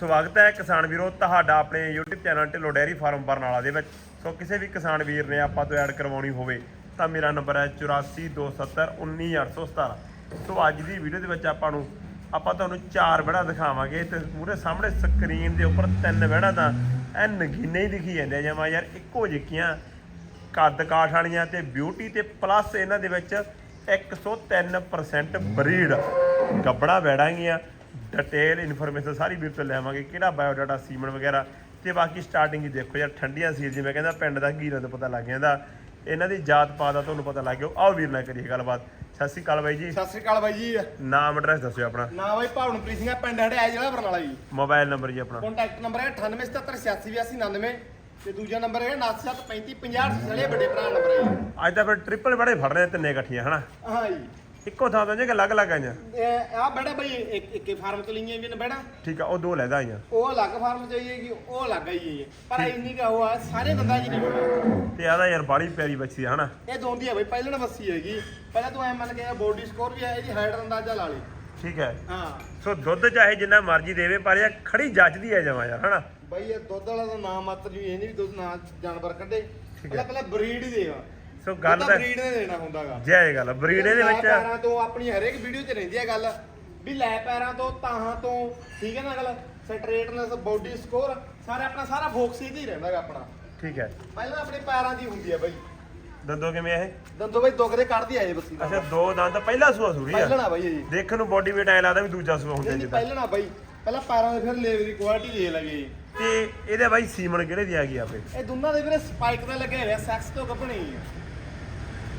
ਸਵਾਗਤ ਹੈ ਕਿਸਾਨ ਵੀਰੋ, ਤੁਹਾਡਾ ਆਪਣੇ YouTube channel Dhillon dairy farm Barnala ਦੇ ਵਿੱਚ। ਸੋ ਕਿਸੇ ਵੀ ਕਿਸਾਨ ਵੀਰ ਨੇ ਆਪਾਂ ਤੋਂ ਐਡ ਕਰਵਾਉਣੀ ਹੋਵੇ ਤਾਂ ਮੇਰਾ ਨੰਬਰ ਹੈ 8427191817 ਸੋ ਅੱਜ ਦੀ ਵੀਡੀਓ ਦੇ ਵਿੱਚ ਆਪਾਂ ਨੂੰ ਆਪਾਂ ਤੁਹਾਨੂੰ ਚਾਰ ਵੜਾ ਦਿਖਾਵਾਂਗੇ ਤੇ ਪੂਰੇ ਸਾਹਮਣੇ ਸਕਰੀਨ ਦੇ ਉੱਪਰ ਤਿੰਨ ਵੜਾ ਤਾਂ ਐ ਨਗੀਨੇ ਹੀ ਦਿਖੀ ਜਾਂਦੇ ਆ। ਜਮਾ ਯਾਰ ਇੱਕੋ ਜਿਹੀਆਂ ਕੱਦ ਕਾਠ ਵਾਲੀਆਂ ਤੇ ਬਿਊਟੀ ਤੇ ਪਲੱਸ ਇਹਨਾਂ ਦੇ ਵਿੱਚ 103% ਬਰੀਡ। ਗੱਬੜਾ ਵੈੜਾਂਗੀਆਂ ਡਿਟੇਲ ਇਨਫੋਰਮੇਸ਼ਨ ਸਾਰੀ ਵੀਰ ਤੋਂ ਲੈਵਾਂਗੇ ਕਿਹੜਾ ਬਾਇਓਡਾਟਾ ਸੀਮਨ ਵਗੈਰਾ? ਤੇ ਬਾਕੀ ਸਟਾਰਟਿੰਗ ਹੀ ਦੇਖੋ ਯਾਰ ਠੰਡੀਆਂ ਸੀ ਜਿਵੇਂ ਕਹਿੰਦਾ ਪਿੰਡ ਦਾ ਘੀਰਾ ਤੋਂ ਪਤਾ ਲੱਗ ਜਾਂਦਾ। ਇਹਨਾਂ ਦੀ ਜਾਤ ਪਾਤ ਦਾ ਤੁਹਾਨੂੰ ਪਤਾ ਲੱਗ ਗਿਆ। ਆਓ ਵੀਰ ਨਾਲ ਕਰੀਏ ਗੱਲਬਾਤ। ਸਤਿ ਸ਼੍ਰੀ ਅਕਾਲ ਬਾਈ ਜੀ। ਸਤਿ ਸ੍ਰੀ ਅਕਾਲ ਬਾਈ ਜੀ। ਨਾਮ ਐਡਰੈਸ ਦੱਸਿਓ ਆਪਣਾ। ਨਾ ਬਾਈ ਭਾਵਨਪ੍ਰੀਤ ਸਿੰਘ ਆ ਪਿੰਡ ਹੜਿਆ ਜ਼ਿਲ੍ਹਾ ਬਰਨਾਲਾ ਜੀ। ਮੋਬਾਈਲ ਨੰਬਰ ਜੀ ਆਪਣਾ। ਕੰਟੈਕਟ ਨੰਬਰ ਹੈ 9877868899 ਤੇ ਦੂਜਾ ਨੰਬਰ ਹੈ 973550 ਚਲੇ ਵੱਡੇ ਭਰਾ ਨੰਬਰ ਹੈ ਜੀ। ਅੱਜ ਤਾਂ ਫਿਰ ਟ੍ਰਿਪਲ ਬੜੇ ਫੜ ਰਹੇ ਤਿੰਨੇ ਇਕੱਠੀਆਂ ਹਨਾ? ਹਾਂ ਜੀ। ਇੱਕੋ ਥਾਂ ਤੋਂ ਜੇ ਕਿ ਅਲੱਗ-ਅਲੱਗ ਆਈਆਂ ਇਹ ਆ ਬੜਾ ਬਾਈ ਇੱਕ ਇੱਕੇ ਫਾਰਮ ਤੋਂ ਲਈਆਂ ਵੀ ਨੇ ਬੜਾ ਠੀਕ ਆ ਉਹ ਦੋ ਲੈਦਾ ਆਈਆਂ ਉਹ ਅਲੱਗ ਫਾਰਮ ਚ ਆਈਏਗੀ ਉਹ ਅਲੱਗ ਆਈ ਹੈ ਪਰ ਇੰਨੀ ਕਾ ਉਹ ਆ ਸਾਰੇ ਦੰਦਾਂ ਜੀ ਨਹੀਂ ਤੇ ਆਦਾ ਯਾਰ ਬਾੜੀ ਪਿਆਰੀ ਬੱਚੀ ਆ ਹਨਾ? ਇਹ ਦੋਂਦੀ ਆ ਬਾਈ ਪਹਿਲਣ ਬੱਸੀ ਹੈਗੀ। ਪਹਿਲਾਂ ਤੂੰ ਐ ਮੰਨ ਕੇ ਬੋਡੀ ਸਕੋਰ ਵੀ ਹੈ ਇਹਦੀ ਹਾਈਟ ਦਾ ਅੰਦਾਜ਼ਾ ਲਾ ਲਈ। ਠੀਕ ਹੈ। ਹਾਂ। ਸੋ ਦੁੱਧ ਚਾਹੇ ਜਿੰਨਾ ਮਰਜ਼ੀ ਦੇਵੇ ਪਰ ਇਹ ਖੜੀ ਜੱਜਦੀ ਹੈ ਜਮਾ ਯਾਰ ਹਨਾ? ਬਾਈ ਇਹ ਦੁੱਧ ਵਾਲਾ ਦਾ ਨਾਮ ਮਾਤਰ ਜੀ ਇਹ ਨਹੀਂ ਵੀ ਦੁੱਧ ਨਾ ਜਾਨਵਰ ਕੱਢੇ। ਪਹਿਲਾਂ ਪਹਿਲਾਂ ਬਰੀਡ ਹੀ ਦੇਵਾ ਸੋ ਗੱਲ ਤਾਂ ਬਰੀਡ ਨੇ ਦੇਣਾ ਹੁੰਦਾਗਾ। ਜੈ ਇਹ ਗੱਲ ਬਰੀਡ ਇਹਦੇ ਵਿੱਚ ਪੈਰਾਂ ਤੋਂ ਆਪਣੀ ਹਰੇਕ ਵੀਡੀਓ 'ਚ ਰਹਿੰਦੀ ਹੈ ਗੱਲ। ਵੀ ਲੈ ਪੈਰਾਂ ਤੋਂ ਤਾਹਾਂ ਤੋਂ ਠੀਕ ਹੈ ਨਾ ਗੱਲ? ਸਟ੍ਰੇਟਨੈਸ ਬੋਡੀ ਸਕੋਰ ਸਾਰੇ ਆਪਣਾ ਸਾਰਾ ਫੋਕਸ ਇਹਦੇ ਹੀ ਰਹਿੰਦਾਗਾ ਆਪਣਾ। ਠੀਕ ਹੈ। ਪਹਿਲਾਂ ਆਪਣੇ ਪੈਰਾਂ ਦੀ ਹੁੰਦੀ ਹੈ ਬਾਈ। ਦੰਦੋ ਕਿਵੇਂ ਇਹ? ਦੰਦੋ ਬਾਈ ਦੁੱਖ ਦੇ ਕੱਢਦੀ ਆਏ ਬੱਸੀ ਦਾ ਅੱਛਾ ਦੋ ਦੰਦ ਪਹਿਲਾ ਸੂਆ ਸੂਰੀ ਆ। ਪਹਿਲਣਾ ਬਾਈ ਜੀ ਦੇਖਣ ਨੂੰ ਬੋਡੀ ਵੇਟ ਐ ਲੱਗਦਾ ਵੀ ਦੂਜਾ ਸੂਆ ਹੁੰਦਾ ਜਿੱਦਾਂ। ਪਹਿਲਣਾ ਬਾਈ। ਪਹਿਲਾਂ ਪੈਰਾਂ ਦੇ ਫਿਰ ਲੇਵਰ ਦੀ ਕੁਆਲਿਟੀ ਦੇ ਲਗੇ। ਤੇ ਇਹਦੇ ਬਾਈ ਸੀਮਨ ਕਿਹੜੇ ਦੀ ਆ ਗਈ ਆਪੇ ਇਹ ਦੋਨਾਂ ਦੇ ਵੀਰੇ ਸਪਾਈਕ ਦਾ ਲੱਗਿਆ ਹੋਇਆ ਸੈਕਸ ਤੋਂ ਕੱਪਣੀ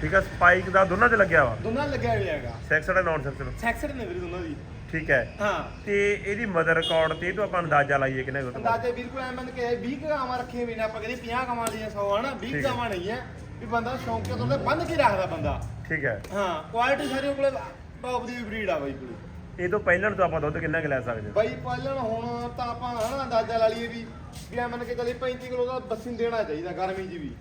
ਠੀਕ ਆ ਸਪਾਈਕ ਦਾ ਦੋਨਾਂ ਤੇ ਲੱਗਿਆ ਵਾ? ਦੋਨਾਂ ਲੱਗਿਆ ਹੋਇਆ ਹੈਗਾ। ਸੈਕਸ ਦਾ ਨਾਨ ਸੈਕਸ ਦਾ ਸੈਕਸਡ ਨੇ ਵੀਰੇ ਦੋਨਾਂ ਦੀ। ਠੀਕ ਹੈ। ਹਾਂ। ਤੇ ਇਹਦੀ ਮਦਰ ਰਿਕਾਰਡ ਤੇ ਤੋਂ ਆਪਾਂ ਅੰਦਾਜ਼ਾ ਲਾਈਏ ਕਿੰਨੇ ਕੁ ਅੰਦਾਜ਼ੇ ਬਿਲਕੁਲ ਐ ਮੰਨ ਕੇ 20 ਗਾਵਾਂ ਰੱਖੀਆਂ ਵੀ ਨੇ ਆਪਾਂ ਕਹਿੰਦੇ 50 ਗਾਵਾਂ ਦੀਆਂ 100 ਹਨਾ? 20 ਠੀਕ ਹੈ। ਗਾਵਾਂ ਨਹੀਂ ਹੈ ਵੀ ਬੰਦਾ ਸ਼ੌਂਕੀਆ ਤੋਂ ਬੰਨ ਕੇ ਰੱਖਦਾ ਬੰਦਾ। ਠੀਕ ਹੈ। ਹਾਂ ਕੁਆਲਿਟੀ ਸਾਰੀ ਕੋਲੇ ਟੌਪ ਦੀ ਬਰੀਡ ਆ ਬਾਈ ਕੋਲੇ। ਇਹ ਤੋਂ ਪਹਿਲਾਂ ਤੋਂ ਆਪਾਂ ਦੁੱਧ ਕਿੰਨਾ ਕੁ ਲੈ ਸਕਦੇ ਹਾਂ? ਬਾਈ ਪਹਿਲਾਂ ਹੁਣ ਤਾਂ ਆਪਾਂ ਹਨਾ ਅੰਦਾਜ਼ਾ ਲਾ ਲਈਏ ਵੀ ਵੀ ਐ ਮੰਨ ਕੇ ਚੱਲੇ 35 ਕਿਲੋ ਦਾ ਬੱਸੀ ਦੇਣਾ ਚਾਹੀਦਾ ਗਰਮੀ 'ਚ ਵੀ।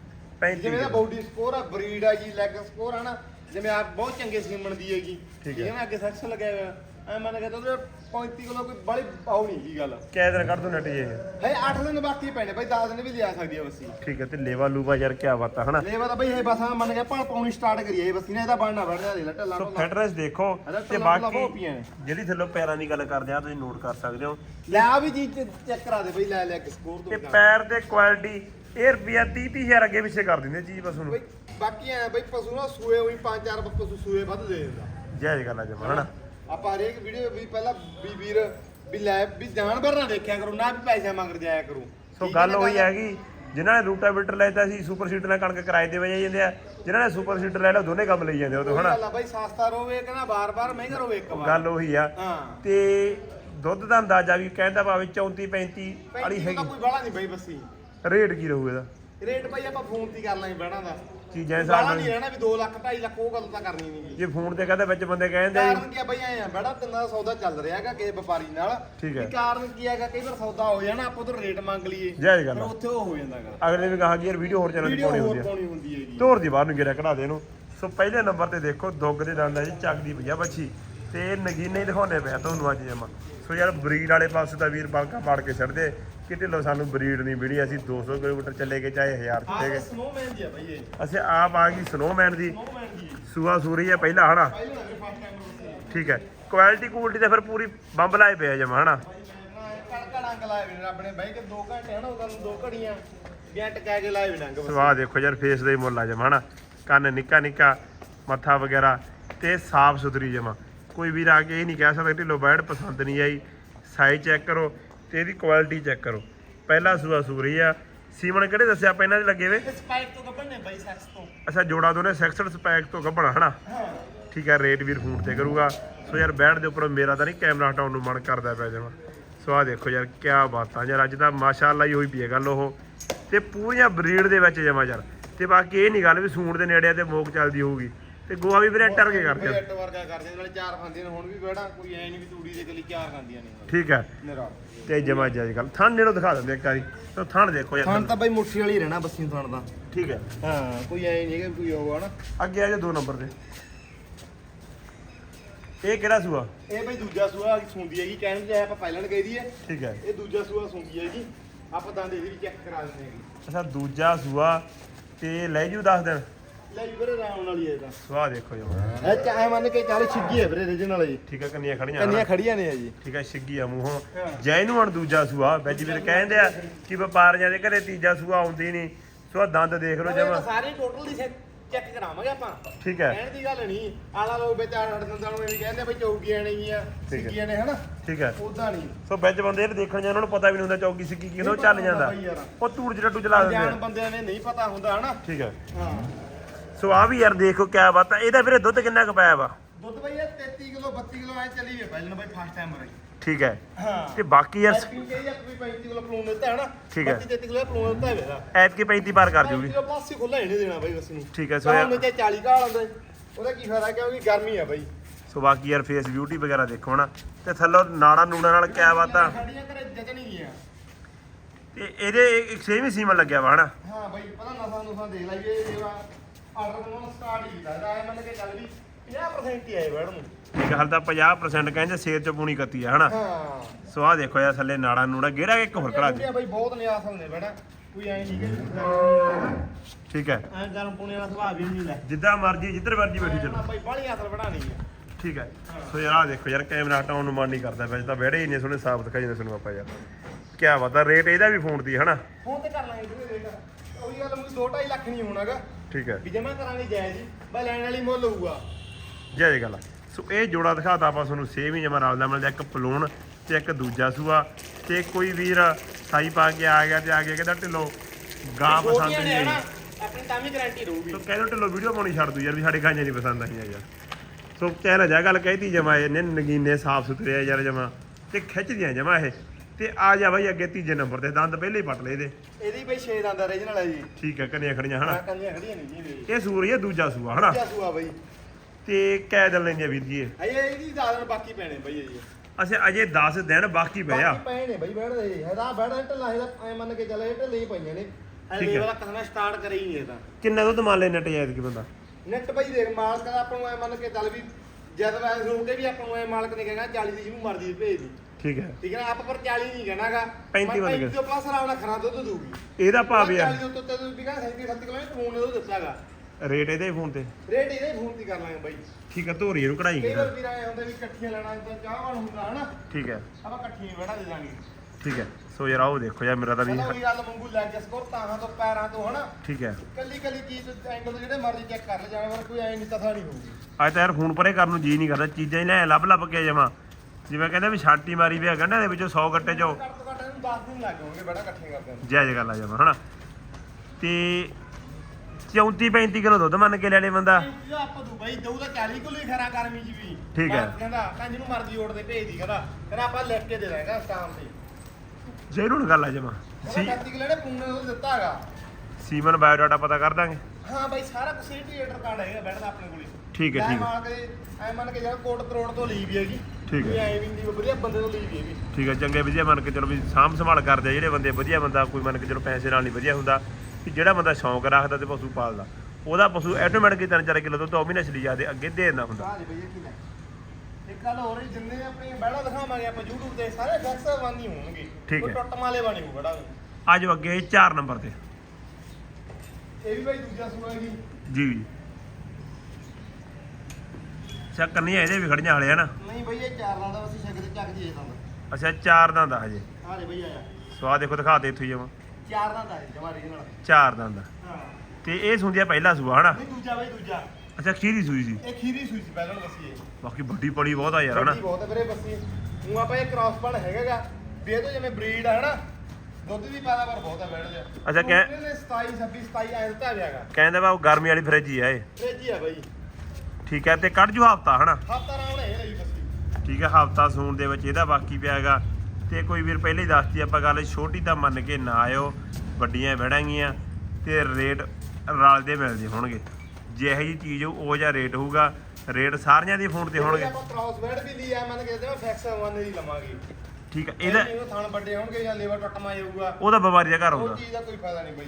35 ਜਿਵੇਂ ਦਾ ਕਿਲੋ। ਬੋਡੀ ਸਕੋਰ ਆ ਬਰੀਡ ਆ ਜੀ ਲੈਗ ਸਕੋਰ ਆ ਨਾ ਜਿਵੇਂ ਆ ਬਹੁਤ ਚੰਗੇ ਸੀਮਣ ਦੀ ਹੈਗੀ ਠੀਕ ਹੈ। ਜਿਵੇਂ ਅੱਗੇ ਸੈਕਸ਼ਨ ਲੱਗਿਆ ਹੋਇਆ ਐ ਮੰਨ ਕੇ ਚੱਲੋ 35 ਕਿਲੋ ਕੋਈ ਬੜੀ ਪਾਉ ਨਹੀਂ ਕੀ ਗੱਲ ਕਿਆ ਦਿਨ ਕੱਢ ਦੋ ਨਟ ਜੇ ਇਹ? ਹੈ 8 ਦਿਨ ਬਾਕੀ ਪੈਣੇ ਬਾਈ 10 ਦਿਨ ਵੀ ਲਿਆ ਸਕਦੀ ਆ ਬੱਸੀ ਠੀਕ ਹੈ ਤੇ ਲੇਵਾ ਲੂਵਾ ਯਾਰ ਕਿਆ ਬਾਤ ਆ ਹਨਾ ਲੇਵਾ ਤਾਂ ਬਈ ਇਹ ਬਸ ਆ ਮੰਨ ਕੇ ਭਲ ਪਾਉਣੀ ਸਟਾਰਟ ਕਰੀਏ ਇਹ ਬੱਸੀ ਨੇ ਇਹਦਾ ਬਣਨਾ ਵੜਨਾ ਦੇ ਲੱਟਾ ਸੋ ਲਾ ਫਿਟਨੈਸ ਦੇਖੋ ਇਹਦਾ ਤੇ ਢੁੱਲਾ ਬਾਕੀ ਬਹੁਤ ਪਈਆਂ ਨੇ। ਜਿਹੜੀ ਥੱਲੋਂ ਪੈਰਾਂ ਦੀ ਗੱਲ ਕਰਦੇ ਆ ਤੁਸੀਂ ਨੋਟ ਕਰ ਸਕਦੇ ਹੋ ਲੈ ਆ ਵੀ ਚੀਜ਼ ਚੈੱਕ ਕਰਾ ਦੇ ਬਈ ਲੈ ਲੈ ਕੇ ਸਕੋਰ ਤੇ ਤੋਂ ਪੈਰ ਤੇ ਕੁਆਲਿਟੀ ਇਹ ਰੁਪਿਆ 30 30000 ਅੱਗੇ ਪਿੱਛੇ ਕਰ ਦਿੰਦੇ ਚੀਜ਼ ਬਸ ਨੂੰ। ਬਈ ਬਾਕੀ ਐ ਬਈ ਪਸ਼ੂ ਨਾ ਸੂਏ ਹੋਈ ਪੰਜ ਚਾਰ ਪਸ਼ੂ ਸੂਏ ਵੱਧ ਦੇ ਦਿੰਦਾ। ਜਾਇਜ਼ ਗੱਲ ਆ ਜਮਾ ਹਨਾ? ਆਪਾਂ ਹਰੇਕ ਵੀਡੀਓ ਵੀ ਪਹਿਲਾਂ ਵੀ ਵੀਰ ਵੀ ਲੈ ਵੀ ਜਾਨਵਰ ਨਾ ਦੇਖਿਆ ਕਰੋ ਨਾ ਵੀ ਪੈਸੇ ਮੰਗ ਜਾਇਆ ਕਰੋ। ਸੋ ਠੀਕ ਗੱਲ ਨਾ ਉਹੀ ਹੈਗੀ ਜਿਨ੍ਹਾਂ ਨੇ ਰੂਟਾਵੀਟਰ ਲੈਤਾ ਸੀ ਸੁਪਰ ਸੀਟਰ ਨਾਲ ਕਣਕ ਕਿਰਾਏ ਤੇ ਵਜਾਈ ਜਾਂਦੇ ਆ ਜਿਨ੍ਹਾਂ ਨੇ ਸੁਪਰ ਸੀਟਰ ਲੈ ਲਿਆ ਦੋਨੇ ਕੰਮ ਲਈ ਜਾਂਦੇ ਉਹ ਤੋਂ ਹਨਾ? ਗੱਲ ਆ ਬਈ ਸਸਤਾ ਰੋਵੇ ਕਹਿੰਦਾ ਬਾਰ-ਬਾਰ ਮਹਿੰਗਾ ਰੋਵੇ ਇੱਕ ਵਾਰ। ਗੱਲ ਉਹੀ ਆ। ਹਾਂ। ਤੇ ਦੁੱਧ ਦਾ ਅੰਦਾਜ਼ਾ ਵੀ ਕਹਿੰਦਾ ਭਾਵੇਂ 34 35 ਵਾਲੀ ਹੈਗੀ। ਕੋਈ ਬਾਲਾ ਨਹੀਂ ਬਈ ਬੱਸੀ। ਰੇਟ ਕੀ ਰਹੂ ਇਹਦਾ? ਰੇਟ ਭਾਈ ਆਪਾਂ ਫੋਨ ਤੇ ਹੀ ਕਰ ਲਾਂਗੇ ਬਹਿਣਾ ਦਾ। ਚੀਜ਼ਾਂ ਦੇ ਹਿਸਾਬ ਬਾਲਾ ਨਾਲ ਨਹੀਂ ਰਹਿਣਾ ਵੀ 2 ਲੱਖ 2.5 ਲੱਖ ਉਹ ਗੱਲ ਤਾਂ ਕਰਨੀ ਨਹੀਂ ਜੀ ਜੇ ਫੋਨ ਤੇ ਕਹਿੰਦੇ ਵਿੱਚ ਬੰਦੇ ਕਹਿੰਦੇ ਆ ਕਾਰਨ ਕੀ ਆ ਬਈ ਆਏ ਆ ਬੜਾ ਤਿੰਨਾਂ ਦਾ ਸੌਦਾ ਚੱਲ ਰਿਹਾ ਹੈਗਾ ਕਿਸੇ ਵਪਾਰੀ ਨਾਲ। ਠੀਕ ਹੈ। ਵੀ ਕਾਰਨ ਕੀ ਹੈਗਾ ਕਈ ਵਾਰ ਸੌਦਾ ਹੋ ਜਾਣਾ ਆਪਾਂ ਉਧਰ ਰੇਟ ਮੰਗ ਲਈਏ। ਜਾਇਜ਼ ਗੱਲ ਆ। ਉੱਥੇ ਉਹ ਹੋ ਜਾਂਦਾ ਹੈਗਾ। ਅਗਲੇ ਵੀ ਕਹਾ ਕਿ ਯਾਰ ਵੀਡੀਓ ਹੋਰ ਚੈਨਲ ਤੇ ਵੀਡੀਓ ਪਾਉਣੀ ਹੁੰਦੀ ਹੋਰ ਆ। ਪਾਉਣੀ ਹੁੰਦੀ ਹੈਗੀ। ਤੋਰ ਦੀ ਬਾਹਰ ਨੂੰ ਗਿਰਿਆ ਕਢਾ ਦੇ ਇਹਨੂੰ। ਸੋ ਪਹਿਲੇ ਨੰਬਰ ਤੇ ਦੇਖੋ ਦੁੱਗ ਦੇ ਦੰਦਾਂ ਜੀ ਚੱਕਦੀ ਪਈਆ ਬੱਚੀ ਤੇ ਇਹ ਨਗੀਨੇ ਹੀ ਦਿਖਾਉਂਦੇ ਪਿਆ ਤੁਹਾਨੂੰ ਅੱਜ ਜਮਾ। ਸੋ ਯਾਰ ਬਰੀਡ ਵਾਲੇ ਪਾਸੇ ਤਾਂ ਵੀਰ ਬਲਕਾ ਪਾੜ ਕੇ ਛੱਡਦੇ। ਕਿ ਢਿੱਲੋਂ ਸਾਨੂੰ ਬਰੀਡ ਨਹੀਂ ਮਿਲੀ ਅਸੀਂ 200 ਕਿਲੋਮੀਟਰ ਚੱਲੇ ਗਏ ਚਾਹੇ 1000 ਆਹ ਚੱਲੇ ਗਏ। ਸਨੋਮੈਨ ਜੀ ਆ ਬਈ ਇਹ। ਅਸੀਂ ਆਪ ਆ ਗਈ ਸਨੋਮੈਨ ਦੀ। ਸਨੋਮੈਨ ਜੀ ਸੂਆ ਸੂਰੀ ਹੈ ਪਹਿਲਾ ਹਨਾ? ਪਹਿਲਾਂ ਵੀ ਫਸਟ ਟਾਈਮ ਰੋਸੀ ਠੀਕ ਹੈ। ਕੁਆਲਿਟੀ ਕੁਆਲਿਟੀ ਤਾਂ ਫਿਰ ਪੂਰੀ ਬੰਬ ਲਾਏ ਪਿਆ ਜਮਾ ਹਨਾ? ਕੜ ਕੜ ਅੰਗ ਲਾਏ ਵੀ ਰੱਬ ਨੇ। ਬਈ ਕਿ 2 ਘੰਟੇ ਹਨਾ ਉਹਨਾਂ ਨੂੰ 2 ਘੜੀਆਂ। ਗਿਆ ਟਕਾ ਕੇ ਲਾਏ ਵੀ ਨੰਗ ਬਸ। ਸਵਾਹ ਦੇਖੋ ਯਾਰ ਫੇਸ ਦਾ ਹੀ ਮੁੱਲ ਆ ਜਮਾ ਹਨਾ? ਕੰਨ ਨਿੱਕਾ ਨਿੱਕਾ ਮੱਥਾ ਵਗੈਰਾ ਤੇ ਸਾਫ਼ ਸੁਥਰੀ ਜਮਾ। ਕੋਈ ਵੀਰ ਆ ਕੇ ਇਹ ਨਹੀਂ ਕਹਿ ਸਕਦਾ ਢਿੱਲੋ ਬੈਡ ਪਸੰਦ ਨਹੀਂ ਆਈ। ਸਾਈਜ਼ ਚੈੱਕ ਕਰੋ। ਤੇ ਇਹਦੀ ਕੁਆਲਿਟੀ ਚੈੱਕ ਕਰੋ। ਪਹਿਲਾ ਸੂਆ ਸੂਰੀ ਆ। ਸੀਮਨ ਕਿਹੜੇ ਦੱਸਿਆ ਆਪਾਂ ਇਹਨਾਂ ਦੇ ਲੱਗੇ ਵੇ? ਸਪਾਈਕ ਤੋਂ ਨੇ ਬਈ ਸੈਕਸ ਤੋਂ। ਅੱਛਾ ਜੋੜਾ ਦੋਨੇ ਸੈਕਸਡ ਸਪੈਕ ਤੋਂ ਗੱਭਣਾ ਹਨਾ? ਠੀਕ ਹੈ ਰੇਟ ਵੀਰ ਫੋਨ ਤੇ ਕਰੂਗਾ। ਸੋ ਯਾਰ ਬੈਠ ਦੇ ਉੱਪਰ ਮੇਰਾ ਤਾਂ ਨਹੀਂ ਕੈਮਰਾ ਹਟਾਉਣ ਨੂੰ ਮਨ ਕਰਦਾ ਪਿਆ ਜਮਾ। ਸੋ ਆ ਦੇਖੋ ਯਾਰ ਕੀ ਬਾਤਾਂ ਯਾਰ ਅੱਜ ਤਾਂ ਮਾਸ਼ਾਅੱਲਾ ਹੀ ਹੋਈ ਪਈ ਹੈ ਗੱਲ ਉਹ। ਤੇ ਪੂਰੀਆਂ ਬਰੀਡ ਦੇ ਵਿੱਚ ਜਮਾ ਯਾਰ। ਤੇ ਬਾਕੀ ਇਹ ਨਹੀਂ ਗੱਲ ਵੀ ਸੂਣ ਦੇ ਨੇੜੇ ਆ ਤੇ ਮੋਕ ਚੱਲਦੀ ਹੋਊਗੀ। ਤੇ ਗੋਆ ਵੀ ਵੀਰੇ ਟਰ ਕੇ ਕਰਦੇ ਆ। ਰੇਟ ਵਰਗਾ ਕਰਦੇ ਨਾਲੇ ਚਾਰ ਖਾਂਦੀਆਂ ਨੇ ਹੁਣ ਵੀ ਬੜਾ ਕੋਈ ਐ ਨਹੀਂ ਵੀ ਤੂੜੀ ਦੇ ਗਲੀ ਚਾਰ ਖਾਂਦੀਆਂ ਨੇ। ਠੀਕ ਹੈ। ਤੇ ਜਮਾ ਅੱਜ ਗੱਲ ਥਣ ਨੇੜੋਂ ਦਿਖਾ ਦਿੰਦੇ ਇੱਕ ਵਾਰੀ। ਸੋ ਥਣ ਦੇਖੋ ਥਣ ਯਾਰ ਤਾਂ ਬਈ ਮੁੱਠੀ ਵਾਲੀ ਰਹਿਣਾ ਬੱਸੀ ਥਣ ਦਾ ਠੀਕ ਹੈ। ਹਾਂ ਕੋਈ ਐ ਨਹੀਂ ਕਿ ਕੋਈ ਹੋਊਗਾ ਨਾ। ਅੱਗੇ ਆ ਜਾ ਦੋ ਨੰਬਰ ਤੇ। ਇਹ ਕਿਹੜਾ ਸੂਆ? ਇਹ ਬਈ ਦੂਜਾ ਸੂਆ ਸੁੰਦੀ ਹੈਗੀ ਕਹਿਣ ਤੇ ਆਪਾਂ ਪਹਿਲਾਂ ਗਈ ਦੀ ਹੈ। ਠੀਕ ਹੈ। ਇਹ ਦੂਜਾ ਸੂਆ ਸੁੰਦੀ ਹੈਗੀ। ਆਪਾਂ ਦੰਦ ਇਹਦੀ ਵੀ ਚੈੱਕ ਕਰਾ ਦਿੰਦੇ ਹੈਗੇ। ਅੱਛਾ ਦੂਜਾ ਸੂਆ ਤੇ ਲੈ ਜੂ 10 ਦਿਨ। ਲੈ ਜੀ ਵੀਰੇ ਹੈ ਦੇਖੋ ਜੀ। ਇਹ ਚਾਹੇ ਮੰਨ ਕੇ ਚਾਰੇ ਛਿੱਗੀ ਹੈ ਵੀਰੇ ਰੀਜਨਲ ਜੀ। ਠੀਕ ਹੈ ਕੰਨੀਆਂ ਖੜੀਆਂ ਕੰਨੀਆਂ ਹਨਾ? ਖੜੀਆਂ ਨੇ ਜੀ। ਠੀਕ ਹੈ ਛਿੱਗੀ ਆ ਮੂੰਹੋਂ। ਹਾਂ। ਜੈ ਇਹਨੂੰ ਹੁਣ ਦੂਜਾ ਸੂਆ। ਵੈਜ ਵੀਰ ਕਹਿੰਦੇ ਆ ਕਿ ਵਪਾਰੀਆਂ ਦੇ ਘਰੇ ਤੀਜਾ ਸੂਆ ਆਉਂਦੀ ਨਹੀਂ। ਸੋ ਦੰਦ ਦੇਖ ਲਓ ਇਹ ਤਾਂ ਜਮਾ ਸਾਰੇ ਟੋਟਲ ਦੀ ਚੈੱਕ ਕਰਾਵਾਂਗੇ ਆਪਾਂ। ਠੀਕ ਹੈ। ਕਹਿਣ ਦੀ ਗੱਲ ਨਹੀਂ। ਆਲਾ ਲੋਕ ਵਿੱਚ ਆੜ ਹੜ ਦੰਦਾਂ ਨੂੰ ਇਹ ਵੀ ਕਹਿੰਦੇ ਆ ਬਈ ਚੌਕੀਆਂ ਨੇ ਗੀਆਂ ਠੀਕ ਹੈ। ਸਿੱਕੀਆਂ ਨੇ ਹਨਾ? ਠੀਕ ਹੈ। ਉਦਾਂ ਨਹੀਂ। ਸੋ ਵਿੱਚ ਬੰਦੇ ਇਹ ਦੇਖਣ ਜਾਂ ਉਹਨਾਂ ਨੂੰ ਪਤਾ ਵੀ ਨਹੀਂ ਹੁੰਦਾ ਚੌਕੀ ਸਿੱਕੀ ਕੀ ਹੁੰਦਾ ਉਹ ਚੱਲ ਜਾਂਦਾ। ਉਹ ਧੂੜ ਚ ਡੱਡੂ ਚਲਾ ਦਿੰਦੇ ਜਾਣ ਆ ਬੰਦਿਆਂ ਨੇ ਨਹੀਂ ਪਤਾ ਹੁੰਦਾ ਹਨਾ? ਠੀਕ ਹੈ। ਹਾਂ। ਸੋ ਆ ਵੀ ਯਾਰ ਦੇਖੋ ਕਿਆ ਬਾਤ ਆ। ਇਹਦਾ ਵੀਰੇ ਦੁੱਧ ਕਿੰਨਾ ਕੁ ਪਾਇਆ ਵਾ? ਦੁੱਧ ਬਈ ਇਹ 33 ਕਿਲੋ 32 ਕਿਲੋ ਐ ਚੱਲੀ ਵੇ ਪਹਿਲਾਂ ਬਈ ਫਸਟ ਟਾਈਮ ਰਹੀ ਠੀਕ ਹੈ। ਹਾਂ। ਤੇ ਬਾਕੀ ਯਾਰ ਐਸਪੀ ਕੇ ਜਾਂ ਕੋਈ 35 ਕਿਲੋ ਪਲੂਨ ਦਿੱਤਾ ਹਨਾ। ਠੀਕ ਹੈ। 32 33 ਕਿਲੋ ਪਲੂਨ ਦਿੱਤਾ ਵੇਦਾ ਐਤਕੀ 35 ਪਾਰ ਕਰ ਜੂਗੀ। ਪਲੱਸ ਹੀ ਖੁੱਲਾ ਹੀ ਨਹੀਂ ਦੇਣਾ ਬਈ ਬਸ ਨੂੰ। ਠੀਕ ਹੈ, ਸੋ ਸੋ ਯਾਰ- ਇਹ 40 ਘਾਲ ਆਉਂਦਾ ਉਹਦਾ ਕੀ ਫਾਇਦਾ ਕਿਉਂਕਿ ਗਰਮੀ ਆ ਬਈ। ਸੋ ਬਾਕੀ ਯਾਰ ਫੇਸ ਬਿਊਟੀ ਵਗੈਰਾ ਦੇਖੋ ਨਾ ਤੇ ਥੱਲੋਂ ਨਾੜਾ ਨੂੜਾ ਨਾਲ ਕਿਆ ਬਾਤ ਆ। ਸਾਡੀਆਂ ਘਰੇ ਜਚਣੀ ਗਈਆਂ। ਤੇ ਇਹਦੇ ਇੱਕ ਸੇਮ ਸੀਮਨ ਲੱਗਿਆ ਵਾ ਹਨਾ। ਹਾਂ ਬਈ ਪਤਾ ਨਸਾਂ ਨੁਸਾਂ ਦੇਖ ਲਈਏ ਜਿਹੜਾ ਆਰਡਰ ਬਣਾਉਣਾ ਸਟਾਰਟ ਹੀ ਕੀਤਾ। ਇਹਦਾ ਐ ਮੰਨ ਕੇ ਚੱਲ ਵੀ 50% ਹੀ ਆਏ ਬੈਠ ਨੂੰ ਠੀਕ ਹੈ ਹਾਲ ਤਾਂ 50% ਕਹਿੰਦੇ ਸੇਰ ਚ ਪੂਣੀ ਕੱਤੀ ਆ ਹਨਾ? ਹਾਂ। ਸੋ ਆ ਦੇਖੋ ਯਾਰ ਥੱਲੇ ਨਾੜਾ ਨੂੜਾ ਗੇੜਾ ਇੱਕ ਹੋਰ ਕਰਾ ਦੇ। ਮੁੰਡਿਆਂ ਬਈ ਬਹੁਤ ਨਿਆਸ ਹੁੰਦੇ ਬੈਠਾ ਕੋਈ ਐ ਨਹੀਂ ਕਿ ਠੀਕ ਹੈ। ਐ ਗਰਮ ਪੁਣੇ ਵਾਲਾ ਸੁਭਾਅ ਵੀ ਨਹੀਂ ਲੈ ਜਿੱਦਾਂ ਮਰਜ਼ੀ ਜਿੱਧਰ ਮਰਜ਼ੀ ਬੈਠੀ ਚੱਲੋ। ਬਈ ਬਾਹਲੀ ਅਸਲ ਬਣਾਣੀ ਆ ਠੀਕ ਹੈ। ਸੋ ਯਾਰ ਆ ਦੇਖੋ ਯਾਰ ਕੈਮਰਾ ਹਟਾਉਣ ਨੂੰ ਮਨ ਨਹੀਂ ਕਰਦਾ ਵੈਸੇ ਤਾਂ ਵਿਹੜੇ ਹੀ ਇੰਨੇ ਸੋਹਣੇ ਸਾਫ਼ ਦਿਖਾਈ ਜਾਂਦੇ ਸਾਨੂੰ ਆਪਾਂ ਯਾਰ। ਕਿਆ ਬਾਤ ਰੇਟ ਇਹਦਾ ਵੀ ਫੋਨ ਦੀ ਹਨਾ? ਫੋਨ ਤੇ ਕਰ ਲਾਂਗੇ ਵੀਰੇ ਰੇਟ। ਉਹੀ ਗੱਲ ਮੈਨੂੰ 2.5 ਲੱਖ ਨਹੀਂ ਹੋਣਾਗਾ। ਠੀਕ ਹੈ। ਵੀ ਜਮਾ ਕਰਾਂਗੇ ਜਾਇਜ਼ ਜੀ ਬਈ ਲੈਣ ਵਾਲੀ ਮੁੱਲ ਹੋਊਗਾ। ਜੈ ਜੈ ਗੱਲ ਆ। ਸੋ ਇਹ ਜੋੜਾ ਦਿਖਾਤਾ ਆਪਾਂ ਤੁਹਾਨੂੰ ਸੇਮ ਹੀ ਜਮਾ ਰਲਦਾ ਮਿਲਦਾ ਇੱਕ ਪਲੂਣ ਤੇ ਇੱਕ ਦੂਜਾ ਸੂਆ। ਤੇ ਕੋਈ ਵੀਰ ਸਾਈ ਪਾ ਕੇ ਆ ਗਿਆ ਤੇ ਆ ਗਿਆ ਕਹਿੰਦਾ ਢਿੱਲੋ ਗਾਂ ਪਸੰਦ ਨਹੀਂ ਨੇ ਆਈ। ਆਪਣੀ ਤਾਂ ਵੀ ਗਾਰੰਟੀ ਰਹੂਗੀ। ਸੋ ਕਹਿੰਦਾ ਢਿੱਲੋ ਵੀਡੀਓ ਪਾਉਣੀ ਛੱਡ ਦੂ ਯਾਰ ਵੀ ਸਾਡੇ ਗਾਂਆਂ ਨਹੀਂ ਪਸੰਦ ਆਈਆਂ ਯਾਰ। ਸੋ ਕਹਿ ਜਾ ਗੱਲ ਕਹਿਤੀ ਜਮਾ ਇਹ ਨੇ ਨਗੀਨੇ ਸਾਫ਼ ਸੁਥਰੇ ਆ ਯਾਰ ਜਮਾ ਤੇ ਖਿੱਚਦੀਆਂ ਜਮਾ ਇਹ। ਤੇ ਆ ਜਾ ਬਾਈ ਅੱਗੇ ਤੀਜੇ ਨੰਬਰ ਤੇ ਦੰਦ ਪਹਿਲੇ ਹੀ ਪੱਟ ਲਏ ਇਹਦੇ। ਇਹਦੀ ਬਈ 6 ਦੰਦ ਰੀਜਨਲ ਹੈ ਜੀ। ਠੀਕ ਹੈ ਕੰਨੀਆਂ ਖੜੀਆਂ ਹਨਾ? ਕੰਨੀਆਂ ਖੜੀਆਂ ਨਹੀਂ ਜੀ ਇਹਦੇ। ਇਹ ਸੂਰ ਹੀ ਦੂਜਾ ਸੂਆ ਹਨਾ? ਕਿਆ ਸੂਆ ਬਈ। ਤੇ ਕੈ ਦਿਨ ਲੈਂਦੇ ਵੀਰ ਜੀ ਇਹ। ਹਜੇ ਇਹਦੀ ਦਾਦਨ ਬਾਕੀ ਪੈਣੇ ਬਈ ਜੀ ਅੱਛਾ ਅਜੇ 10 ਦਿਨ ਬਾਕੀ ਪਏ ਆ। ਬਾਕੀ ਪਏ ਨੇ ਬਈ ਬੈਠਦੇ ਇਹਦਾ ਬੈਠ ਢੱਲਾ ਇਹਦਾ ਐ ਮੰਨ ਕੇ ਚੱਲ ਇਹ ਢੱਲੇ ਹੀ ਪਈਆਂ ਨੇ। ਠੀਕ ਹਲੇ ਹੈ। ਵਾਲਾ ਕਹਣਾ ਸਟਾਰਟ ਕਰੀ ਨਹੀਂ ਇਹ ਤਾਂ ਕਿੰਨਾ ਦੁੱਧ ਮੰਨ ਲੈ ਨਟ ਜਾਇਦ ਕੀ ਬੰਦਾ? ਨੈਟ ਬਈ ਦੇਖ ਮਾਲਕ ਦਾ ਆਪਾਂ ਨੂੰ ਐ ਮੰਨ ਕੇ ਚੱਲ ਵੀ ਜਦ ਵੈਸ ਹੋ ਕੇ ਵੀ ਆਪਾਂ ਨੂੰ ਐ ਮਾਲਕ ਨੇ ਕਹਿਣਾ 40 ਦੀ ਜਿਹਨੂੰ ਮਰਜ਼ੀ ਭੇਜ ਦੀ। ਠੀਕ ਹੈ। ਠੀਕ ਹੈ ਨਾ? ਆਪਾਂ ਪਰ 40 ਨਹੀਂ ਕਹਿਣਾਗਾ। 35 ਵੱਧ ਗਿਆ। ਤੋਂ ਪਲੱਸ ਆਰਾਮ ਨਾਲ ਖਰਾ ਦੁੱਧ ਦੂਗੀ ਇਹਦਾ ਭਾਵ 40 ਯਾਰ ਤੋਂ ਉੱਤੇ ਵੀ ਕਹਿੰਦਾ 37 70 ਕਿਲੋ ਫੋਨ ਨੇ ਉਹ ਦੱਸਾਗਾ ਰੇਟ ਇਹਦੇ ਫੋਨ ਤੇ। ਰੇਟ ਇਹਦੇ ਫੋਨ ਤੇ ਕਰ ਲਾਂਗੇ ਬਾਈ। ਠੀਕ ਹੈ ਧੋਰੀ ਇਹਨੂੰ ਕਢਾਈ ਕਈ ਵਾਰ ਵੀਰ ਆਏ ਹੁੰਦੇ ਵੀ ਇਕੱਠੀਆਂ ਲੈਣਾ ਤਾਂ ਚਾਹ ਵਾਲ ਹੁੰਦਾ ਹਨਾ? ਠੀਕ ਹੈ। ਆਪਾਂ ਇਕੱਠੀਆਂ ਬੈਠਾ ਦੇ ਦਾਂਗੇ। ਠੀਕ ਹੈ। ਸੋ ਯਾਰ ਆਓ ਦੇਖੋ ਯਾਰ ਮੇਰਾ ਤਾਂ ਵੀ ਉਹੀ ਗੱਲ ਮੰਗੂ ਲੱਗ ਸਕੋਰ ਤਾਹਾਂ ਤੋਂ ਪੈਰਾਂ ਤੋਂ ਹਨਾ? ਠੀਕ ਹੈ। ਕੱਲੀ ਕੱਲੀ ਚੀਜ਼ ਐਂਗਲ ਜਿਹੜੇ ਮਰਜ਼ੀ ਚੈੱਕ ਕਰ ਲੈ ਜਾਨਵਰ ਕੋਈ ਐ ਨਹੀਂ ਤਥਾ ਨਹੀਂ ਹੋਊਗੀ। ਅੱਜ ਤਾਂ ਯਾਰ ਫੋਨ ਪਰੇ ਕਰਨ ਨੂੰ ਜੀ ਨਹੀਂ ਕਰਦਾ ਚੀਜ਼ਾਂ ਹੀ ਲੈ ਲੱਭ ਲੱਭ ਕੇ ਜਮਾ। ਜਿਵੇਂ ਕਹਿੰਦੇ ਵੀ ਛਾਟੀ ਮਾਰੀ ਵੀ ਆ ਗੰਢਿਆਂ ਦੇ ਵਿੱਚੋਂ 100 ਗੱਟੇ ਚੋਂ। ਘੱਟ ਤੋਂ ਘੱਟ ਇਹਨੂੰ 10 ਦਿਨ ਲੱਗ ਜਾਣਗੇ ਬੜਾ ਇਕੱਠੀਆਂ ਕਰਦੇ ਨੂੰ। ਜਾਇਜ਼ ਗੱਲ ਆ ਜਮਾ ਹਨਾ? ਤੇ 34 35 ਕਿਲੋ ਦੁੱਧ ਮੰਨ ਕੇ ਲੈਣੇ ਬੰਦਾ। ਇਹ ਆਪਾਂ ਦੁਬਈ ਦਊ ਤਾਂ 40 ਕਿਲੋ ਹੀ ਖਰਾ ਗਰਮੀ ਚ ਵੀ। ਠੀਕ ਹੈ। ਬਸ ਕਹਿੰਦਾ ਤਾਂ ਜਿਹਨੂੰ ਮਰਜ਼ੀ ਓੜ ਦੇ ਭੇਜ ਦੀ ਕਹਿੰਦਾ ਕਹਿੰਦਾ ਆਪਾਂ ਲਿਖ ਕੇ ਦੇ ਦਾਂਗਾ ਸਟਾਮ ਤੇ। ਜ਼ਰੂਰ ਗੱਲ ਆ ਜਮਾ। ਸੀ ਕਹਿੰਦਾ 35 ਕਿਲੋ ਨੇ ਪੂਨੇ ਤੋਂ ਦਿੱਤਾ ਹੈਗਾ। ਸੀਮਨ ਬਾਇਓਡਾਟਾ ਪਤਾ ਕਰ ਦਾਂਗੇ। ਹਾਂ ਬਾਈ ਸਾਰਾ ਕੁਝ ਸੀਟੀਏਟਰ ਕਾਰਡ ਹੈਗਾ ਬੈਠਦਾ ਆਪਣੇ ਕੋਲੇ। ਠੀਕ ਹੈ, ਠੀਕ ਹੈ। ਐ ਮੰਨ ਕੇ ਜਿਹੜਾ ਕੋਟ ਕਰੋੜ ਤੋਂ ਲਈ ਵੀ ਹੈਗੀ। ਠੀਕ ਹੈ। ਐ ਵੀ ਨਹੀਂ ਵਧੀਆ ਬੰਦੇ ਤੋਂ ਲਈ ਵੀ ਹੈਗੀ। ਠੀਕ ਹੈ ਚੰਗੇ ਵਧੀਆ ਮੰਨ ਕੇ ਚਲੋ ਵੀ ਸਾਂਭ ਸੰਭਾਲ ਕਰਦੇ ਆ ਜਿਹੜੇ ਬੰਦੇ ਵਧੀਆ ਬੰਦਾ ਕੋਈ ਮੰਨ ਕੇ ਚਲੋ ਪੈਸੇ ਨਾਲ ਨਹੀਂ ਵਧੀਆ ਹੁੰਦਾ। ਕਿ ਜਿਹੜਾ ਬੰਦਾ ਸ਼ੌਂਕ ਰੱਖਦਾ ਤੇ ਪਸ਼ੂ ਪਾਲਦਾ। ਉਹਦਾ ਪਸ਼ੂ ਆਟੋਮੈਟਿਕ 3-4 ਕਿਲੋ ਉਹ ਵੀ ਨਸਲੀ ਜਾਂਦੇ ਅੱਗੇ ਦੇ ਦਿੰਦਾ ਹੁੰਦਾ। ਆਹ ਜੀ ਬਈ ਇਹ ਕੀ ਗੱਲ ਹੀ ਜਿੰਨੇ ਆਪਣੇ ਬੈੜਾ ਦਿਖਾਵਾਂਗੇ ਆਪਾਂ YouTube ਤੇ ਸਾਰੇ ਫੈਕਸ ਵਾਨੀ ਹੋਣਗੇ। ਠੀਕ ਕੋਈ ਹੈ। ਟੁੱਟ ਮਾਲੇ ਵਾਣੀ ਹੋ ਬੜਾ। ਆਜੋ ਅੱਗੇ 4 ਨੰਬਰ ਤੇ। ਇਹ ਵੀ ਬਾਈ ਦੂਜਾ ਸੂਆ ਜੀ। ਜੀ ਚੱਕ ਨਹੀਂ ਇਹਦੇ ਵੀ ਖੜੀਆਂ ਵਾਲੇ ਹਨ ਨਹੀਂ ਬਈ ਇਹ ਚਾਰ ਨਾਲ ਦਾ ਅਸੀਂ ਸ਼ੱਕ ਤੇ ਚੱਕ ਜੀਏ ਤਾਂ ਅੱਛਾ 4 ਦੰਦ ਆ ਹਜੇ। ਆ ਲੈ ਬਈ ਆਇਆ ਸਵਾਦ ਦੇਖੋ ਦਿਖਾ ਦੇ ਇੱਥੋਂ ਹੀ ਜਮਾ ਚਾਰ ਦਾ ਤਾਂ ਜਮਾਰੀ ਨਾਲ। 4 ਦੰਦ ਹਾਂ। ਤੇ ਇਹ ਸੁੰਦੀਆ ਪਹਿਲਾ ਸੂਆ ਹਨਾ? ਨਹੀਂ ਦੂਜਾ ਬਈ ਦੂਜਾ। ਅੱਛਾ ਖੀਰੀ ਸੂਈ ਸੀ। ਇਹ ਖੀਰੀ ਸੂਈ ਸੀ ਪਹਿਲਾਂ ਬਸੀ ਇਹ। ਬਾਕੀ ਵੱਡੀ ਪੜੀ ਬਹੁਤ ਆ ਯਾਰ ਹਨਾ? ਵੱਡੀ ਬਹੁਤ ਹੈ ਵੀਰੇ ਬਸੀ। ਆਪਾਂ ਇਹ ਕ੍ਰਾਸ ਬਣ ਹੈਗਾਗਾ ਵੀ ਇਹ ਤੋਂ ਜਿਵੇਂ ਬਰੀਡ ਆ ਹਨਾ? ਦੁੱਧ ਦੀ ਪੈਦਾਵਾਰ ਬਹੁਤ ਹੈ ਬੈਠ ਜਾ। ਅੱਛਾ, ਕਹਿ- ਨੇ 27 26 27 ਐ ਦਿੱਤਾ ਵਿਆਗਾ ਕਹਿੰਦੇ ਵਾ ਉਹ ਗਰਮੀ ਵਾਲੀ ਫ੍ਰਿਜ ਹੀ ਆ ਇਹ। ਫ੍ਰਿਜ ਆ ਬਈ। ਠੀਕ ਹੈ ਤੇ ਕੱਢ ਜੂ ਹਫਤਾ ਹਨਾ? ਹਫਤਾ ਰਾਉਣ ਇਹ ਲਈ ਬਸੀ। ਠੀਕ ਹੈ ਹਫਤਾ ਸੂਣ ਦੇ ਵਿੱਚ ਇਹਦਾ ਬਾਕੀ ਪਿਆ ਹੈਗਾ। ਤੇ ਕੋਈ ਵੀਰ ਪਹਿਲੇ ਹੀ ਦੱਸਤੀ ਆਪਾਂ ਗੱਲ ਛੋਟੀ ਤਾਂ ਮੰਨ ਕੇ ਨਾ ਆਇਓ ਵੱਡੀਆਂ ਵੜਾਂਗੀਆਂ ਤੇ ਰੇਟ ਰਲਦੇ ਮਿਲਦੇ ਹੋਣਗੇ। ਜੇ ਇਹੋ ਜੀ ਚੀਜ਼ ਹੋਊ, ਉਹ ਜਿਹਾ ਰੇਟ ਹੋਊਗਾ ਰੇਟ ਸਾਰੀਆਂ ਦੇ ਫੋਨ ਤੇ ਹੋਣਗੇ। ਆਪਾਂ ਕ੍ਰਾਸ ਬੈਡ ਵੀ ਲਈ ਆ ਮੰਨ ਕੇ ਤੇ ਫੈਕਸ ਵਨ ਦੀ ਲਵਾਂਗੇ। ਠੀਕ ਹੈ ਇਹਦਾ ਇਹਦਾ ਥਣ ਵੱਡੇ ਹੋਣਗੇ ਜਾਂ ਲੇਵਰ ਟੱਟਮਾ ਜਾਊਗਾ ਉਹਦਾ ਬਿਮਾਰੀ ਦਾ ਘਰ ਉਹ ਹੁੰਦਾ ਚੀਜ਼ ਦਾ ਕੋਈ ਫਾਇਦਾ ਨਹੀਂ ਬਈ।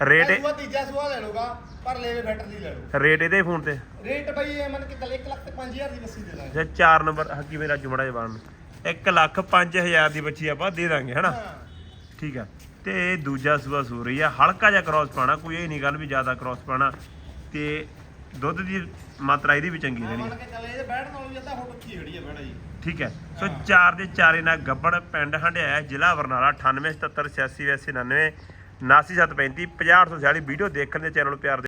ਰੇਟ ਇਹ ਤੀਜਾ ਸੂਆ ਲੈ ਲਊਗਾ ਪਰ ਲੈਵੇ ਬੈਟਰ ਦੀ ਲੈ ਲਓ ਰੇਟ ਇਹਦੇ ਫੋਨ ਤੇ। ਰੇਟ ਬਈ ਇਹ ਮੰਨ ਕੇ ਚੱਲ 1 ਲੱਖ ਤੇ 5000 ਦੀ ਬੱਸੀ ਦੇ ਦਾਂਗੇ। ਜੇ 4 ਨੰਬਰ ਹੱਕੀ ਮੇਰਾ ਜੁਮੜਾ ਜਵਾਨ 1 ਲੱਖ 5000 ਦੀ ਬੱਚੀ ਆਪਾਂ ਦੇ ਦਾਂਗੇ ਹਨਾ? ਹਾਂ। ਠੀਕ ਆ। ਤੇ ਦੂਜਾ ਸੂਆ ਸੂ ਰਹੀ ਆ ਹਲਕਾ ਜਿਹਾ ਕ੍ਰਾਸ ਪਾਣਾ ਕੋਈ ਇਹ ਨਹੀਂ ਗੱਲ ਵੀ ਜ਼ਿਆਦਾ ਕ੍ਰਾਸ ਪਾਣਾ ਤੇ ਦੁੱਧ ਦੀ ਮਾਤਰਾ ਇਹਦੀ ਵੀ ਚੰਗੀ ਰਹਿਣੀ ਚੱਲ ਇਹ ਨਾਲ ਉੱਚੀ ਖੜੀ ਬੈਠਾ ਜੀ ਠੀਕ ਹੈ ਸੋ ਚਾਰ ਦੇ ਚਾਰੇ ਨਾਲ ਗੱਬੜ ਪਿੰਡ ਹੰਡਿਆਇਆ ਜ਼ਿਲ੍ਹਾ ਬਰਨਾਲਾ 9877868899 99735 50846 ਵੀਡੀਓ ਦੇਖਣ ਦੇ ਚੈਨਲ ਨੂੰ ਪਿਆਰ।